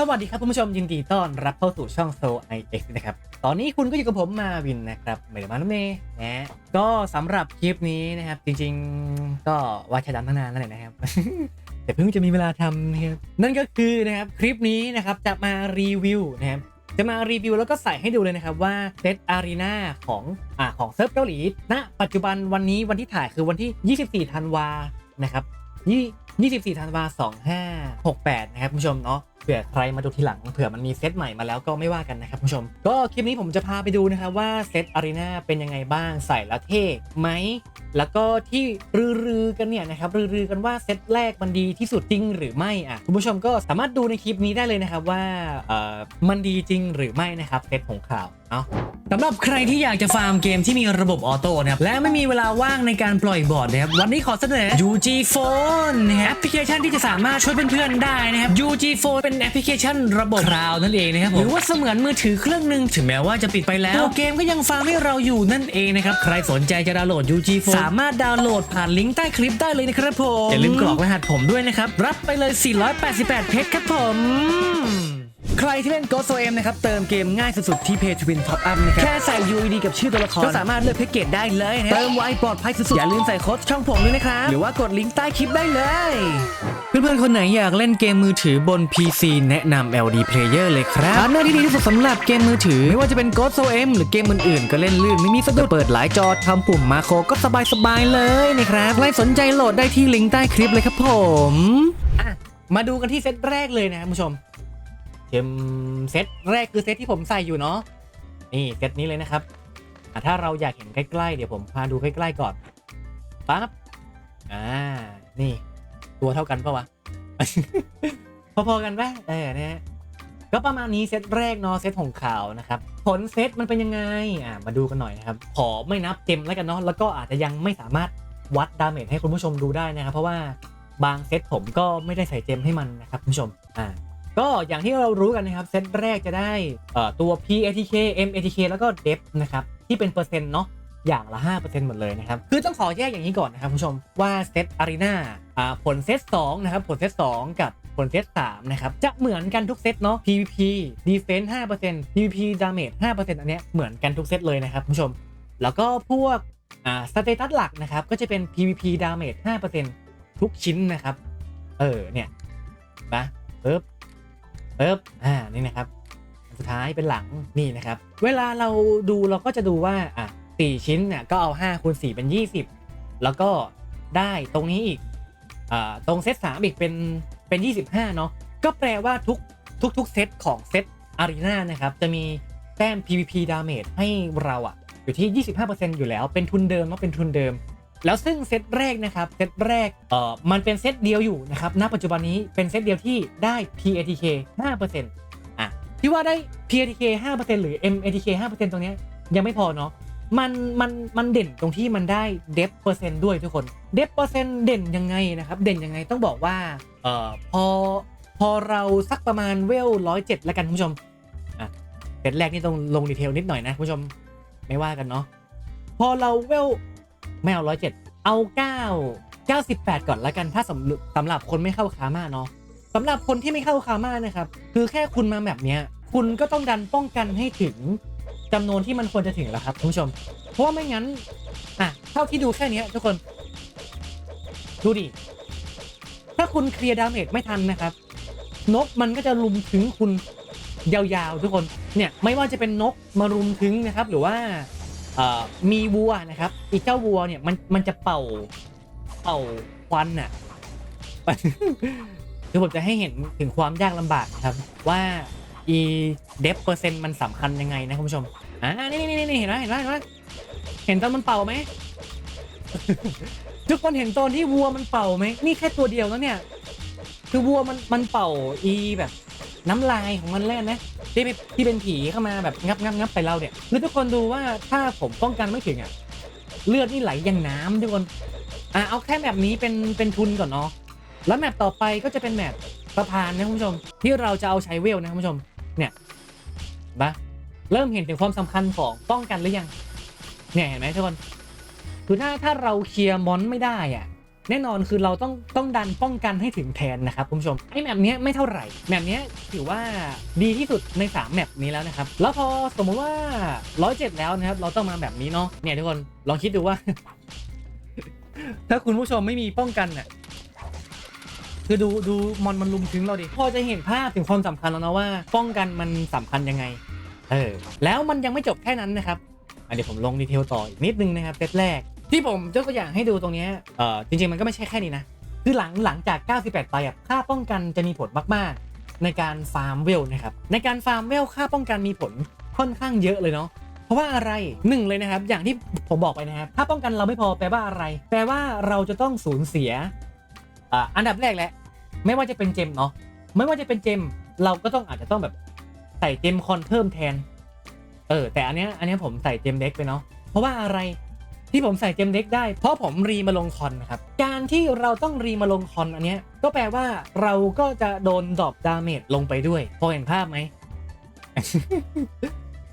สวัสดีครับคุณผู้ชมยินดีต้อนรับเข้าสู่ช่องโซไอเอ็กนะครับ ตอนนี้คุณก็อยู่กับผมมาวินนะครับไม่ได้มานุเมย์นะก็สำหรับคลิปนี้นะครับ จริงๆ ก็ว่าจะดำตั้งนานแล้วแหละนะครับ แต่เพิ่งจะมีเวลาทำนะครับนั่นก็คือนะครับคลิปนี้นะครับจะมารีวิวนะครับจะมารีวิวแล้วก็ใส่ให้ดูเลยนะครับว่าเซตอารีนาของอ่าของเซิร์ฟเกาหลีณปัจจุบันวันนี้วันที่ถ่ายคือวันที่ 24 ธันวานะครับยี่24ธันวา2568 นะครับคุณผู้ชมเนาะ เผื่อใครมาดูทีหลังเผื่อมันมีเซตใหม่มาแล้วก็ไม่ว่ากันนะครับคุณผู้ชม ก็คลิปนี้ผมจะพาไปดูนะครับว่าเซตอารีนาเป็นยังไงบ้างใส่แล้วเท่ไหมแล้วก็ที่รือๆกันเนี่ยนะครับรือๆกันว่าเซตแรกมันดีที่สุดจริงหรือไม่อะคุณผู้ชมก็สามารถดูในคลิปนี้ได้เลยนะครับว่าเอ่อมันดีจริงหรือไม่นะครับเซตของข่าวเนาะสำหรับใครที่อยากจะฟาร์มเกมที่มีระบบออโต้นะครับและไม่มีเวลาว่างในการปล่อยบอร์ดนะครับวันนี้ขอเสนอ UG Phone นะครับแอปพลิเคชันที่จะสามารถช่วยเพื่อนๆได้นะครับ UG Phone เป็นแอปพลิเคชันระบบคลาวด์นั่นเองนะครับผมหรือว่าเสมือนมือถือเครื่องหนึ่งถึงแม้ว่าจะปิดไปแล้วตัวเกมก็ยังฟาร์มให้เราอยู่นั่นเองนะครับใครสนใจจะดาวน์โหลด UG Phone สามารถดาวน์โหลดผ่านลิงก์ใต้คลิปได้เลยนะครับผมอย่าลืมกรอกรหัสผมด้วยนะครับรับไปเลย 488 เพชรครับผม ใครที่เล่น Ghost OM นะครับ เติมเกมง่ายสุดๆ ที่ Pay to Win Top Up นะครับ แค่ใส่ UID กับชื่อตัวละคร ก็สามารถเลือกแพ็กเกจได้เลยนะเติมไวปลอดภัยสุดๆ อย่าลืมใส่โค้ดช่องผมด้วยนะครับ หรือว่ากดลิงก์ใต้คลิปได้เลย เพื่อนๆ คนไหนอยากเล่นเกมมือถือบน PC แนะนำ LD Player เลยครับพาร์ทเนอร์ที่ดีที่สุดสำหรับเกมมือถือ ไม่ว่าจะเป็น Ghost OM หรือเกมอื่นๆ ก็เล่นลื่นไม่มีสะดุดเปิดหลายจอทำปุ่มมาโครก็สบายๆเลยนะครับใครสนใจโหลดได้ที่ลิงก์ใต้คลิปเลยครับผมอะมาดูกันที่เซตแรกเลยนะครับคุณผู้ชม เกมเซตแรกคือเซตที่ผมใส่อยู่เนาะนี่เซตนี้เลยนะครับถ้าเราอยากเห็นใกล้ๆเดี๋ยวผมพาดูใกล้ๆก่อนปั๊บอ่านี่ ตัวเท่ากันปะวะ พอๆกันปะเออนะฮะก็ประมาณนี้เซตแรกเนาะเซตของขาวนะครับ ผลเซตมันเป็นยังไงอ่ามาดูกันหน่อยนะครับ ขอไม่นับเต็มแล้วกันเนาะแล้วก็อาจจะยังไม่สามารถวัดดาเมจให้คุณผู้ชมดูได้นะครับ เพราะว่าบางเซตผมก็ไม่ได้ใส่เจมให้มันนะครับคุณผู้ชมอ่า ก็อย่างที่เรารู้กันนะครับ เซตแรกจะได้ตัว P ATK M ATK แล้วก็ Dep นะครับ ที่เป็นเปอร์เซ็นต์เนาะอย่างละ 5%หมดเลยนะครับ คือต้องขอแยกอย่างนี้ก่อนนะครับคุณผู้ชมว่าเซตอารีนาผลเซต2นะครับ ผลเซต2กับผลเซต3นะครับ จะเหมือนกันทุกเซตเนาะ PVP Defense 5% PVP Damage 5%อันเนี้ยเหมือนกันทุกเซตเลยนะครับคุณผู้ชม แล้วก็พวกสเตตัสหลักนะครับ ก็จะเป็น PVP Damage 5%ทุกชิ้นนะครับ เออเนี่ยนะปึ๊บ ปึ๊บอ่านี่นะครับ สุดท้ายเป็นหลังนี่นะครับ เวลาเราดูเราก็จะดูว่าอะสี่ชิ้นเนี่ยก็เอา5คูณ4เป็น 20 แล้วก็ได้ตรงนี้อีกอ่าตรงเซต3อีกเป็นเป็น 25 เนาะก็แปลว่าทุกทุกทุกเซตของเซตอารีนานะครับ จะมีแต้ม PVP damage ให้เราอะอยู่ที่ 25%อยู่แล้วเป็นทุนเดิมเนาะเป็นทุนเดิม แล้วซึ่งเซตแรกนะครับเซตแรกเอ่อมันเป็นเซตเดียวอยู่นะครับณปัจจุบันนี้เป็นเซตเดียวที่ได้ PATK 5%อะที่ว่าได้ PATK 5%หรือ MATK 5%ตรงเนี้ยังไม่พอเนาะมันมันมันเด่นตรงที่มันได้เดฟเปอร์เซ็นต์ด้วยทุกคนเดฟเปอร์เซ็นต์เด่นยังไงนะครับเด่นยังไงต้องบอกว่าเอ่อพอพอเราสักประมาณเวลร้อยเจ็ดแล้วกันคุณผู้ชมอะเซตแรกนี่ต้องลงดีเทลนิดหน่อยนะคุณผู้ชมไม่ว่ากันเนาะพอเราเวล ไม่เอาร้อยเจ็ดเอาเก้าเก้าสิบแปดก่อนละกันถ้าสำหรับสำหรับคนไม่เข้าคามาเนาะสำหรับคนที่ไม่เข้าคามานะครับคือแค่คุณมาแบบเนี้ยคุณก็ต้องดันป้องกันให้ถึงจำนวนที่มันควรจะถึงแล้วครับคุณผู้ชม เพราะว่าไม่งั้นอะเท่าที่ดูแค่นี้ทุกคน ดูดิ ถ้าคุณเคลียร์ดาเมจไม่ทันนะครับ นกมันก็จะลุมถึงคุณยาวๆ ทุกคนเนี่ยไม่ว่าจะเป็นนกมารุมถึงนะครับ หรือว่า มีวัวนะครับอีกเจ้าวัวเนี่ยมันมันจะเป่าเป่าควันน่ะคือผมจะให้เห็นถึงความยากลำบากนะครับว่าอีเดฟเปอร์เซ็นต์มันสำคัญยังไงนะคุณผู้ชมอ่านี่นี่นี่เห็นไหมเห็นไหมเห็นไหมเห็นตอนมันเป่าไหมทุกคนเห็นตอนที่วัวมันเป่าไหมนี่แค่ตัวเดียวแล้วเนี่ย คือวัวมันมันเป่าอีแบบน้ำลายของมันแล่นนะที่เป็นที่เป็นผีเข้ามาแบบงับงับงับใส่เราเนี่ยคือทุกคนดูว่าถ้าผมป้องกันไม่ถึงอะเลือดนี่ไหลอย่างน้ำทุกคนอะเอาแค่แบบนี้เป็นเป็นทุนก่อนเนาะแล้วแมปต่อไปก็จะเป็นแมปสะพานนะคุณผู้ชม ที่เราจะเอาใช้เวลนะคุณผู้ชมเนี่ยปะเริ่มเห็นถึงความสำคัญของป้องกันหรือยังเนี่ยเห็นไหมทุกคนคือถ้าถ้าเราเคลียร์มอนไม่ได้อะ แน่นอนคือเราต้องต้องดันป้องกันให้ถึงแทนนะครับคุณผู้ชมไอ้แมปนี้ไม่เท่าไหร่แมปนี้ถือว่าดีที่สุดใน 3 แมปนี้แล้วนะครับแล้วพอสมมติว่า 107 แล้วนะครับเราต้องมาแบบนี้เนาะเนี่ยทุกคนลองคิดดูว่า ถ้าคุณผู้ชมไม่มีป้องกันอะคือดูดูมอนมันลุมถึงเราดิพอจะเห็นภาพถึงความสำคัญแล้วนะว่า ป้องกันมันสำคัญยังไง เออ แล้วมันยังไม่จบแค่นั้นนะครับเดี๋ยวผมลงดีเทลต่ออีกนิดนึงนะครับเซตแรก ที่ผมยกตัวอย่างให้ดูตรงนี้เออจริง ๆ มันก็ไม่ใช่แค่นี้นะ คือหลังหลังจาก 98 ไปอะค่าป้องกันจะมีผลมาก ๆ ในการฟาร์มเวลนะครับ ในการฟาร์มเวลค่าป้องกันมีผลค่อนข้างเยอะเลยเนาะ เพราะว่าอะไรหนึ่งเลยนะครับ อย่างที่ผมบอกไปนะครับถ้าป้องกันเราไม่พอแปลว่าอะไร แปลว่าเราจะต้องสูญเสียอ่าอันดับแรกแหละ ไม่ว่าจะเป็นเจมเนาะ ไม่ว่าจะเป็นเจม เราก็ต้องอาจจะต้องแบบใส่เจมคอนเพิ่มแทน เออ แต่อันเนี้ยอันเนี้ยผมใส่เจมเด็กไปเนาะ เพราะว่าอะไร ที่ผมใส่เจมเด็กได้ เพราะผมรีมาลงคอนนะครับ การที่เราต้องรีมาลงคอนอันเนี้ยก็แปลว่าเราก็จะโดนดรอปดาเมจลงไปด้วย พอเห็นภาพไหม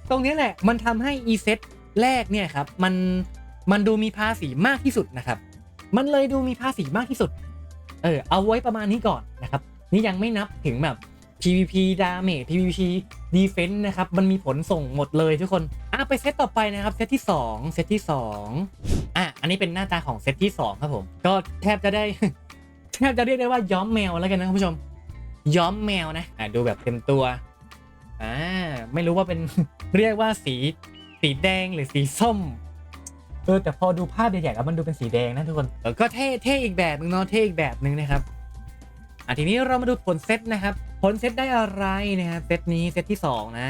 ตรงนี้แหละ มันทำให้อีเซตแรกเนี่ยครับ มันมันดูมีภาษีมากที่สุดนะครับ มันเลยดูมีภาษีมากที่สุด เออ เอาไว้ประมาณนี้ก่อนนะครับ นี่ยังไม่นับถึงแบบ PVP damage PVP defense นะครับมันมีผลส่งหมดเลยทุกคนอะไปเซตต่อไปนะครับเซตที่ 2 เซตที่ 2อะอันนี้เป็นหน้าตาของเซตที่ 2 ครับผม ก็แทบจะได้แทบจะเรียกได้ว่าย้อมแมวแล้วกันนะคุณผู้ชม ย้อมแมวนะอะดูแบบเต็มตัวอ่าไม่รู้ว่าเป็นเรียกว่าสีสีแดงหรือสีส้มเออแต่พอดูภาพใหญ่ๆแล้วมันดูเป็นสีแดงนะทุกคนเออก็เท่เท่อีกแบบนึงเนาะเท่อีกแบบนึงนะครับอะทีนี้เรามาดูผลเซตนะครับ ผลเซตได้อะไรนะครับเซตนี้เซตที่ 2 นะ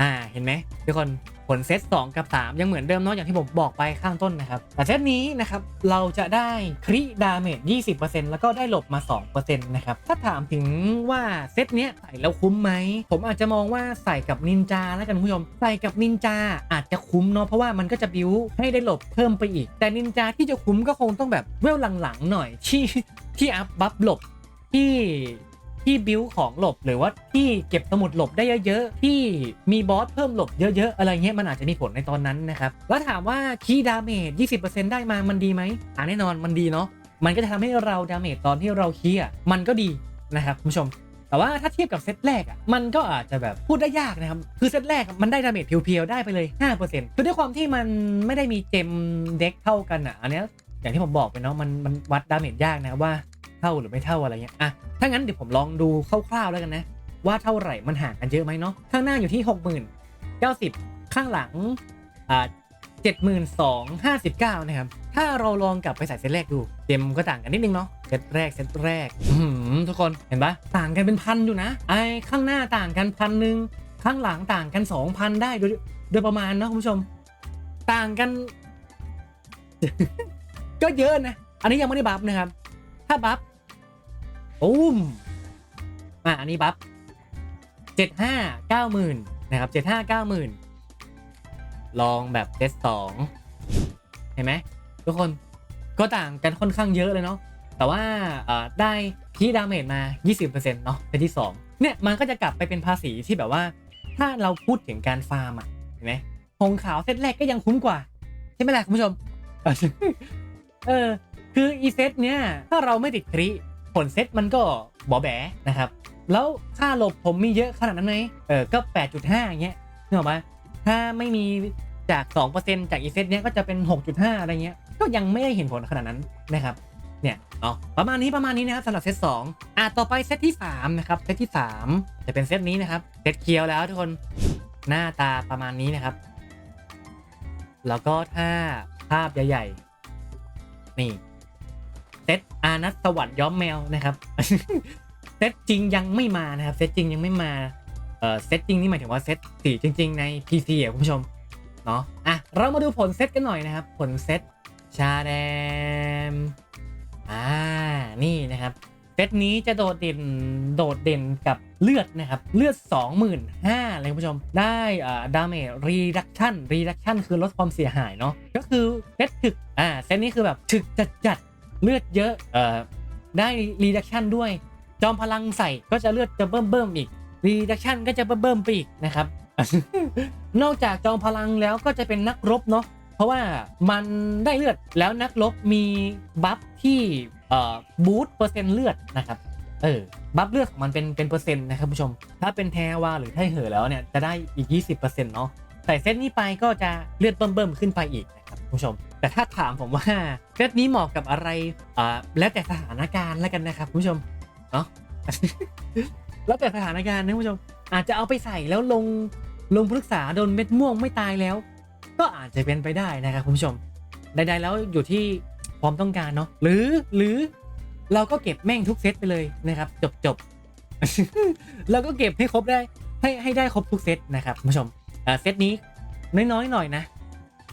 อ่าเห็นไหมทุกคนผลเซต2 กับ 3 ยังเหมือนเดิมเนาะอย่างที่ผมบอกไปข้างต้นนะครับ แต่เซตนี้นะครับเราจะได้คริดาเมจ 20%แล้วก็ได้หลบมา 2%นะครับ ถ้าถามถึงว่าเซตเนี้ยใส่แล้วคุ้มไหม ผมอาจจะมองว่าใส่กับนินจาแล้วกันคุณผู้ชม ใส่กับนินจาอาจจะคุ้มเนาะเพราะว่ามันก็จะบิวให้ได้หลบเพิ่มไปอีก แต่นินจาที่จะคุ้มก็คงต้องแบบเวลหลังๆหน่อยที่ที่อัพบัฟหลบที่ ที่บิวของหลบหรือว่าที่เก็บสมุดหลบได้เยอะๆ ที่มีบอสเพิ่มหลบเยอะๆ อะไรเงี้ยมันอาจจะมีผลในตอนนั้นนะครับ แล้วถามว่าคีย์ดาเมจ20%ได้มามันดีไหมอ่าแน่นอนมันดีเนาะมันก็จะทำให้เราดาเมจตอนที่เราคีย์อะมันก็ดีนะครับคุณผู้ชมแต่ว่าถ้าเทียบกับเซตแรกอะมันก็อาจจะแบบพูดได้ยากนะครับ คือเซตแรกมันได้ดาเมจเพียวๆ ได้ไปเลย 5%คือด้วยความที่มันไม่ได้มีเจมเด็กเท่ากันอะอันนี้อย่างที่ผมบอกไปเนาะมันมันวัดดาเมจยากนะว่า เท่าหรือไม่เท่าอะไรเงี้ยอะถ้างั้นเดี๋ยวผมลองดูคร่าวๆแล้วกันนะ ว่าเท่าไหร่มันห่างกันเยอะไหมเนาะข้างหน้าอยู่ที่ 60,000 90 ข้างหลังอ่า72,59 นะครับ ถ้าเราลองกลับไปใส่เซตแรกดูเจมก็ต่างกันนิดนึงเนาะ เซตแรก เซตแรกทุกคน เห็นปะต่างกันเป็นพันอยู่นะ ไอ้ข้างหน้าต่างกันพันหนึ่ง ข้างหลังต่างกัน 2,000 ได้โดยโดยประมาณเนาะคุณผู้ชม ต่างกัน ก็เยอะนะ อันนี้ยังไม่ได้บัฟนะครับ ถ้าบัฟตุ้มอะอันนี้บัฟเจ็ดห้าเก้าหมื่นนะครับเจ็ดห้าเก้าหมื่นลองแบบเซตสองเห็นไหมทุกคนก็ต่างกันค่อนข้างเยอะเลยเนาะแต่ว่าเอ่อได้ที่ดาเมจมา 20%เนาะเป็นที่ 2 เนี่ย มันก็จะกลับไปเป็นภาษีที่แบบว่า ถ้าเราพูดถึงการฟาร์มอะเห็นไหมหงขาวเซตแรกก็ยังคุ้มกว่า ใช่ไหมล่ะคุณผู้ชม เออ คืออีเซตเนี้ยถ้าเราไม่ติดคริผลเซตมันก็บอแบนะครับ แล้วค่าหลบผมมีเยอะขนาดนั้นไหมเออก็ 8.5อย่างเงี้ยนึกออกไหมถ้าไม่มีจาก 2%จากอีเซตเนี้ยก็จะเป็น 6.5 อะไรเงี้ย ก็ยังไม่ได้เห็นผลขนาดนั้นนะครับ เนี่ยเนาะประมาณนี้ประมาณนี้นะครับสำหรับเซต2อะต่อไปเซตที่ 3 นะครับ เซตที่ 3 จะเป็นเซตนี้นะครับ เซตเคียวแล้วทุกคน หน้าตาประมาณนี้นะครับ แล้วก็ถ้าภาพใหญ่ ๆ นี่ เซตอานัทสวรรค์ย้อมแมวนะครับเซตจริงยังไม่มานะครับเซตจริงยังไม่มาเอ่อเซตจริงนี่หมายถึงว่าเซตสีจริง ๆ ใน PC อะคุณผู้ชมเนาะอะเรามาดูผลเซตกันหน่อยนะครับ ผลเซตชาแดมอ่านี่นะครับเซตนี้จะโดดเด่นโดดเด่นกับเลือดนะครับ เลือด 25,000เลยคุณผู้ชม ได้อ่าดาเมจรีดักชั่นรีดักชั่นคือลดความเสียหายเนาะก็คือเซตถึกอ่าเซตนี้คือแบบถึกจัดจัด เลือดเยอะเอ่อได้รีดักชันด้วย จอมพลังใส่ก็จะเลือดจะเบิ่มเบิ่มๆอีกรีดักชันก็จะเบิ่มเบิ่มๆไปอีกนะครับ นอกจากจอมพลังแล้วก็จะเป็นนักรบเนาะเพราะว่ามันได้เลือดแล้วนักรบมีบัฟที่เอ่อบูสต์เปอร์เซ็นต์เลือดนะครับเออบัฟเลือดของมันเป็นเป็นเปอร์เซ็นต์นะครับผู้ชม ถ้าเป็นแทวาหรือไทเหอแล้วเนี่ยจะได้อีก 20%เนาะใส่เซตนี้ไปก็จะเลือดเบิ่มๆขึ้นไปอีกนะครับผู้ชม แต่ถ้าถามผมว่าเซตนี้เหมาะกับอะไรอ่าแล้วแต่สถานการณ์แล้วกันนะครับผู้ชมเนาะแล้วแต่สถานการณ์นะผู้ชม อาจจะเอาไปใส่แล้วลงลงปรึกษาโดนเม็ดม่วงไม่ตายแล้ว ก็อาจจะเป็นไปได้นะครับคุณผู้ชมใดๆแล้วอยู่ที่ความต้องการเนาะหรือหรือเราก็เก็บแม่งทุกเซตไปเลยนะครับ จบจบเราก็เก็บให้ครบได้ให้ให้ได้ครบทุกเซตนะครับคุณผู้ชมเซตนี้น้อยๆหน่อยนะ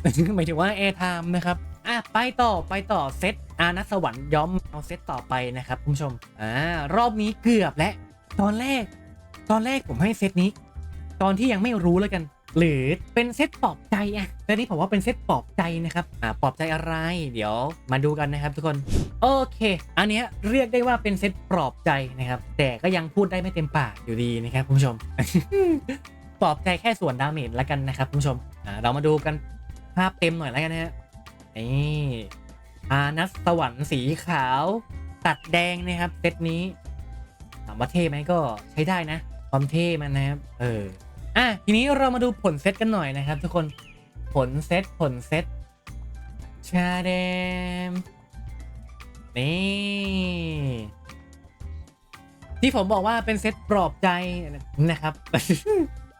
หมายถึงว่า air time นะครับอะไปต่อไปต่อเซตอานัสสวรรค์ย้อมเอาเซตต่อไปนะครับคุณผู้ชมอ่ารอบนี้เกือบและ ตอนแรก ตอนแรกผมให้เซตนี้ ตอนที่ยังไม่รู้แล้วกัน หรือเป็นเซตปลอบใจอะแต่นี้ผมว่าเป็นเซตปลอบใจนะครับอ่าปลอบใจอะไร เดี๋ยวมาดูกันนะครับทุกคนโอเค อันเนี้ยเรียกได้ว่าเป็นเซตปลอบใจนะครับ แต่ก็ยังพูดได้ไม่เต็มปากอยู่ดีนะครับคุณผู้ชมปลอบใจแค่ส่วนดาเมจแล้วกันนะครับคุณผู้ชมอ่าเรามาดูกัน ภาพเต็มหน่อยแล้วกันนะฮะนี่อานัสสวรรค์สีขาว ตัดแดงนะครับเซตนี้ถามว่าเท่ไหมก็ใช้ได้นะ ความเท่มันนะครับ เอออะทีนี้เรามาดูผลเซตกันหน่อยนะครับ ทุกคนผลเซตผลเซตชาเดมนี่ที่ผมบอกว่าเป็นเซตปลอบใจนะครับ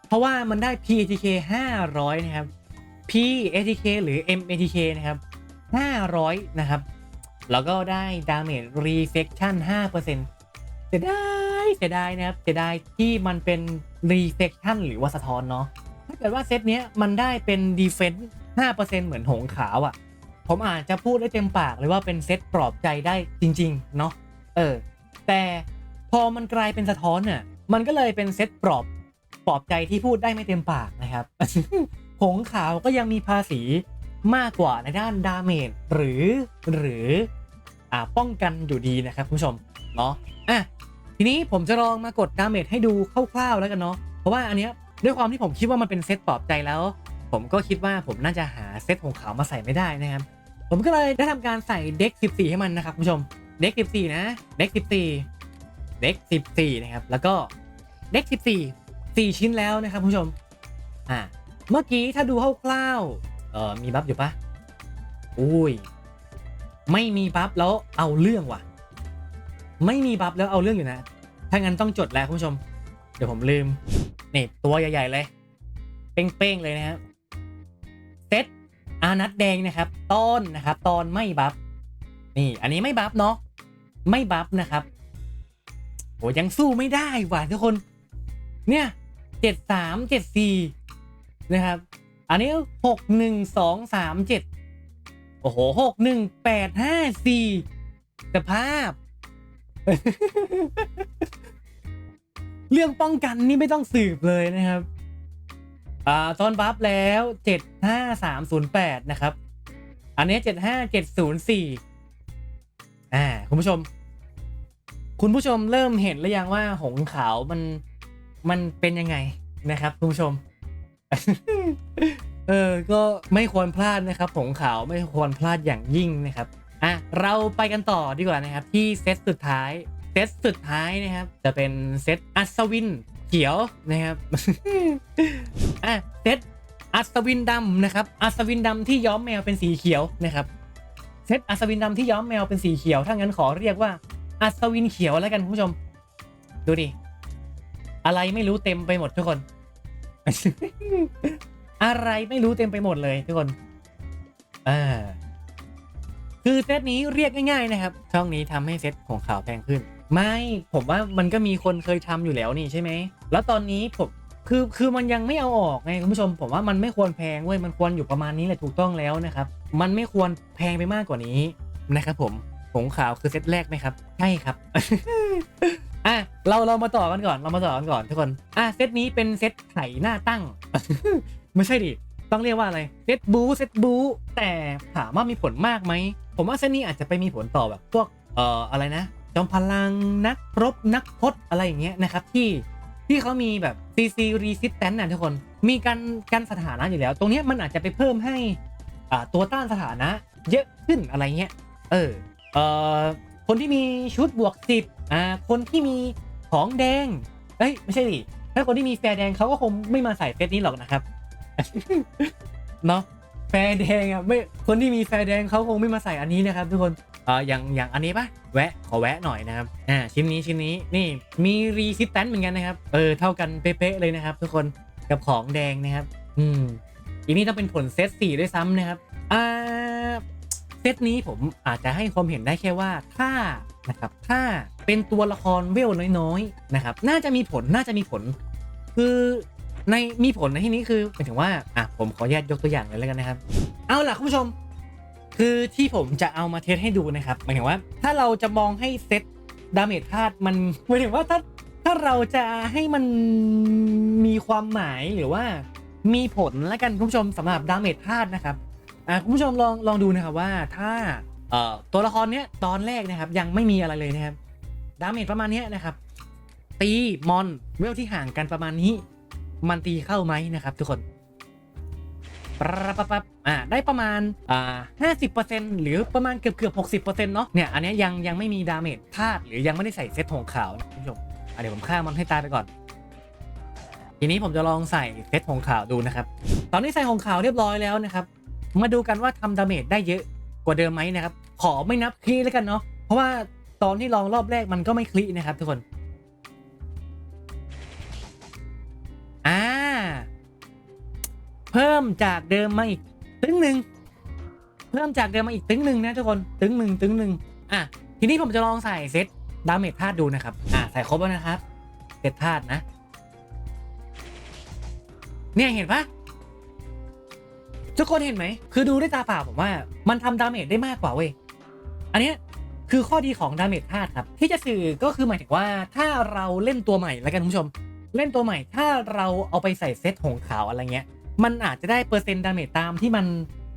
เพราะว่ามันได้ PATK 500 นะครับ PATK หรือ MATK นะครับ 500 นะครับ แล้วก็ได้ Damage Reflection 5%เสียดายเสียดายนะครับเสียดายที่มันเป็น reflection หรือว่าสะท้อนเนาะ ถ้าเกิดว่าเซตเนี้ยมันได้เป็น defense 5%เหมือนหงขาวอะ่ะ ผมอาจจะพูดได้เต็มปากเลยว่าเป็นเซตปลอบใจได้จริง ๆ เนาะ เออ แต่พอมันกลายเป็นสะท้อนน่ะ มันก็เลยเป็นเซตปลอบปลอบใจที่พูดได้ไม่เต็มปากนะครับ หงขาวก็ยังมีภาษีมากกว่าในด้านดาเมจหรือหรืออ่าป้องกันอยู่ดีนะครับคุณผู้ชมเนาะอะทีนี้ผมจะลองมากดดาเมจให้ดูคร่าวๆแล้วกันเนาะเพราะว่าอันเนี้ยด้วยความที่ผมคิดว่ามันเป็นเซตปลอบใจแล้ว ผมก็คิดว่าผมน่าจะหาเซตของขาวมาใส่ไม่ได้นะครับ ผมก็เลยได้ทำการใส่เด็ก 14 ให้มันนะครับคุณผู้ชมเด็ก 14 นะเด็ก 14 เด็ก 14 นะครับ แล้วก็เด็ก 14 4 ชิ้นแล้วนะครับคุณผู้ชมอ่า เมื่อกี้ถ้าดูคร่าวๆเออมีบัฟอยู่ปะอุ้ย ไม่มีบัฟแล้วเอาเรื่องว่ะ ไม่มีบัฟแล้วเอาเรื่องอยู่นะ ถ้างั้นต้องจดแล้วคุณผู้ชม เดี๋ยวผมลืม นี่ตัวใหญ่ๆเลย เป้งๆเลยนะครับเซตอานัดแดงนะครับต้นนะครับ ตอนไม่บัฟ นี่ อันนี้ไม่บัฟเนาะ ไม่บัฟนะครับโอ้ยังสู้ไม่ได้ว่ะทุกคน เนี่ยเจ็ดสามเจ็ดสี่ นะครับ อันนี้หกหนึ่งสองสามเจ็ดโอ้โหหกหนึ่งแปดห้าสี่สภาพ เรื่องป้องกันนี่ไม่ต้องสืบเลยนะครับ อ่าตอนบัฟแล้ว75308นะครับ อันนี้75704อ่าคุณผู้ชม คุณผู้ชมเริ่มเห็นหรือยังว่าหงขาวมันมันเป็นยังไงนะครับ คุณผู้ชม เออ ก็ไม่ควรพลาดนะครับหงขาวไม่ควรพลาดอย่างยิ่งนะครับ อะ เราไปกันต่อดีกว่านะครับ ที่เซตสุดท้าย เซตสุดท้ายนะครับ จะเป็นเซตอัศวินเขียวนะครับ อะ เซตอัศวินดำนะครับ อัศวินดำที่ย้อมแมวเป็นสีเขียวนะครับ เซตอัศวินดำที่ย้อมแมวเป็นสีเขียว ถ้างั้นขอเรียกว่า อัศวินเขียวแล้วกันคุณผู้ชม ดูดิ อะไรไม่รู้เต็มไปหมดทุกคน อะไรไม่รู้เต็มไปหมดเลยทุกคนอ่าคือเซตนี้เรียกง่ายๆนะครับ ช่องนี้ทำให้เซตของข่าวแพงขึ้น ไม่ผมว่ามันก็มีคนเคยทำอยู่แล้วนี่ใช่ไหม แล้วตอนนี้ผมคือคือมันยังไม่เอาออกไงคุณผู้ชม ผมว่ามันไม่ควรแพงเว้ยมันควรอยู่ประมาณนี้แหละถูกต้องแล้วนะครับ มันไม่ควรแพงไปมากกว่านี้นะครับผมผงขาวคือเซตแรกไหมครับ ใช่ครับ อะเราเรามาต่อกันก่อนเรามาต่อกันก่อนทุกคนอะเซตนี้เป็นเซตไถหน้าตั้ง ไม่ใช่ดิต้องเรียกว่าอะไรเซตบูเซตบูแต่ถามว่ามีผลมากไหมผมว่าเซตนี้อาจจะไปมีผลต่อแบบพวกเอ่ออะไรนะจอมพลังนักรบนักพจน์อะไรอย่างเงี้ยนะครับที่ที่เขามีแบบ CC resistance นะทุกคน มีการการสถานะอยู่แล้ว ตรงเนี้ยมันอาจจะไปเพิ่มให้อ่าตัวต้านสถานะเยอะขึ้นอะไรเงี้ย เออเอ่อคนที่มีชุดบวกสิบ อ่าคนที่มีของแดง เอ้ยไม่ใช่ดิถ้าคนที่มีแฟร์แดงเขาก็คงไม่มาใส่เซตนี้หรอกนะครับเนาะแฟร์แดงอะไม่คนที่มีแฟร์แดงเขาคงไม่มาใส่อันนี้นะครับ ทุกคนอ่าอย่างอย่างอันนี้ปะแวะขอแวะหน่อยนะครับอ่าชิ้นนี้ชิ้นนี้นี่มีรีซิสแตนเหมือนกันนะครับเออเท่ากันเป๊ะเลยนะครับ ทุกคนกับของแดงนะครับ อืมอีนี้ต้องเป็นผลเซตสี่ด้วยซ้ำนะครับอ่า เซตนี้ผมอาจจะให้ความเห็นได้แค่ว่าถ้านะครับถ้าเป็นตัวละครเวลน้อยๆนะครับน่าจะมีผลน่าจะมีผล คือในมีผลในที่นี้คือหมายถึงว่าอะผมขออนุญาตยกตัวอย่างเลยแล้วกันนะครับ เอาล่ะคุณผู้ชม คือที่ผมจะเอามาเทสให้ดูนะครับหมายถึงว่า ถ้าเราจะมองให้เซตดาเมจธาตุมันหมายถึงว่าถ้าถ้าเราจะให้มันมีความหมายหรือว่า มีผลแล้วกันคุณผู้ชมสำหรับดาเมจธาตุนะครับ อะคุณผู้ชมลองลองดูนะครับว่าถ้าเอ่อตัวละครเนี้ยตอนแรกนะครับยังไม่มีอะไรเลยนะครับดาเมจประมาณเนี้ยนะครับตีมอนเวลที่ห่างกันประมาณนี้ มันตีเข้าไหมนะครับทุกคนปั๊บปั๊บปั๊บอ่าได้ประมาณอ่าห้าสิบเปอร์เซ็นต์หรือประมาณเกือบเกือบหกสิบเปอร์เซ็นต์เนาะเนี่ยอันเนี้ยยังยังไม่มีดาเมจธาตุหรือยังไม่ได้ใส่เซตธงขาวนะคุณผู้ชมอะเดี๋ยวผมฆ่ามันให้ตายไปก่อน ทีนี้ผมจะลองใส่เซตธงขาวดูนะครับ ตอนนี้ใส่ธงขาวเรียบร้อยแล้วนะครับ มาดูกันว่าทำดาเมจได้เยอะกว่าเดิมไหมนะครับ ขอไม่นับคลีแล้วกันเนาะเพราะว่าตอนที่ลองรอบแรกมันก็ไม่คลีนะครับทุกคนอ่าเพิ่มจากเดิมมาอีกตึ้งหนึ่งเพิ่มจากเดิมมาอีกตึ้งหนึ่งนะทุกคนตึ้งหนึ่งตึ้งหนึ่งอะทีนี้ผมจะลองใส่เซตดาเมจธาตุดูนะครับอะใส่ครบแล้วนะครับเซตธาตุนะ เนี่ยเห็นปะ ทุกคนเห็นไหม คือดูด้วยตาเปล่าผมว่ามันทำดาเมจได้มากกว่าเว้ย อันนี้คือข้อดีของดาเมจธาตุครับ ที่จะสื่อก็คือหมายถึงว่าถ้าเราเล่นตัวใหม่แล้วกันคุณผู้ชม เล่นตัวใหม่ถ้าเราเอาไปใส่เซตหงขาวอะไรเงี้ย มันอาจจะได้เปอร์เซ็นต์ดาเมจตามที่มัน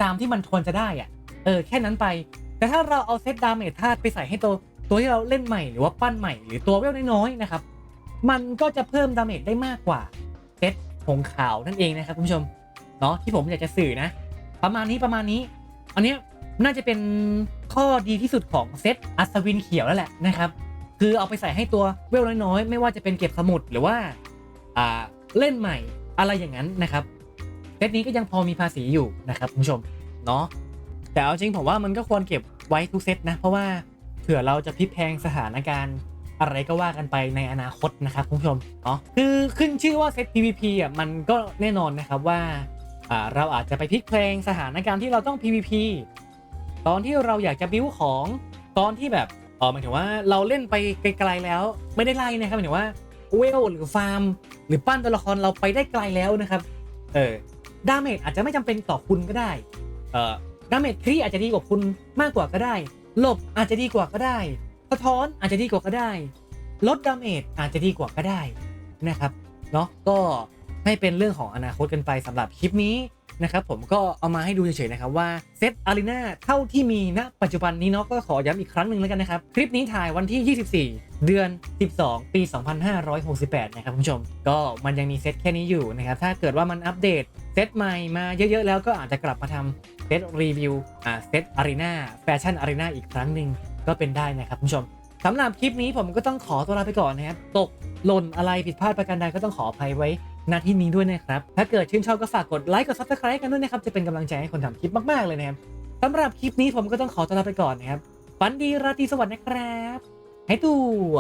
ตามที่มันควรจะได้อะเออแค่นั้นไป แต่ถ้าเราเอาเซตดาเมจธาตุไปใส่ให้ตัวตัวที่เราเล่นใหม่หรือว่าปั้นใหม่หรือตัวเวลน้อยๆนะครับ มันก็จะเพิ่มดาเมจได้มากกว่าเซตหงขาวนั่นเองนะครับคุณผู้ชม เนาะที่ผมอยากจะสื่อนะ ประมาณนี้ประมาณนี้ อันนี้น่าจะเป็นข้อดีที่สุดของเซตอัศวินเขียวแล้วแหละนะครับ คือเอาไปใส่ให้ตัวเวลน้อยๆ ไม่ว่าจะเป็นเก็บสมุดหรือว่าอ่าเล่นใหม่อะไรอย่างนั้นนะครับเซตนี้ก็ยังพอมีภาษีอยู่นะครับคุณผู้ชมเนาะแต่เอาจริงผมว่ามันก็ควรเก็บไว้ทุกเซตนะ เพราะว่าเผื่อเราจะพลิกแพงสถานการณ์อะไรก็ว่ากันไปในอนาคตนะครับคุณผู้ชมเนาะคือขึ้นชื่อว่าเซต PVP อะมันก็แน่นอนนะครับว่า เราอาจจะไปพลิกแพลงสถานการณ์ที่เราต้อง PVP ตอนที่เราอยากจะบิ้วของตอนที่แบบเออหมายถึงว่าเราเล่นไปไกลๆแล้วไม่ได้ไล่นะครับหมายถึงว่าเวลหรือฟาร์ม หรือปั้นตัวละครเราไปได้ไกลแล้วนะครับเออดาเมจอาจจะไม่จำเป็นต่อคุณก็ได้เออดาเมจครีอาจจะดีกว่าคุณมากกว่าก็ได้หลบอาจจะดีกว่าก็ได้สะท้อนอาจจะดีกว่าก็ได้ ลดดาเมจอาจจะดีกว่าก็ได้นะครับเนาะก็ ให้เป็นเรื่องของอนาคตกันไปสำหรับคลิปนี้นะครับผมก็เอามาให้ดูเฉยๆนะครับว่าเซตอารีนาเท่าที่มีณปัจจุบันนี้เนาะก็ขอย้ำอีกครั้งหนึ่งแล้วกันนะครับ คลิปนี้ถ่ายวันที่ 24 เดือน 12 ปี 2568 นะครับคุณผู้ชม ก็มันยังมีเซตแค่นี้อยู่นะครับถ้าเกิดว่ามันอัปเดตเซตใหม่มาเยอะๆแล้วก็อาจจะกลับมาทำเซตรีวิวอ่าเซตอารีนาแฟชั่นอารีนาอีกครั้งหนึ่งก็เป็นได้นะครับคุณผู้ชมสำหรับคลิปนี้ผมก็ต้องขอตัวลาไปก่อนนะครับตกหล่นอะไรผิดพลาดประการใดก็ต้องขออภัยไว้ นาที่นี้ด้วยนะครับ ถ้าเกิดชื่นชอบก็ฝากกดไลค์กด subscribe กันด้วยนะครับ จะเป็นกำลังใจให้คนทำคลิปมาก ๆ เลยนะครับสำหรับคลิปนี้ผมก็ต้องขอตัวลาไปก่อนนะครับฝันดีราตรีสวัสดิ์นะครับ ให้ตัว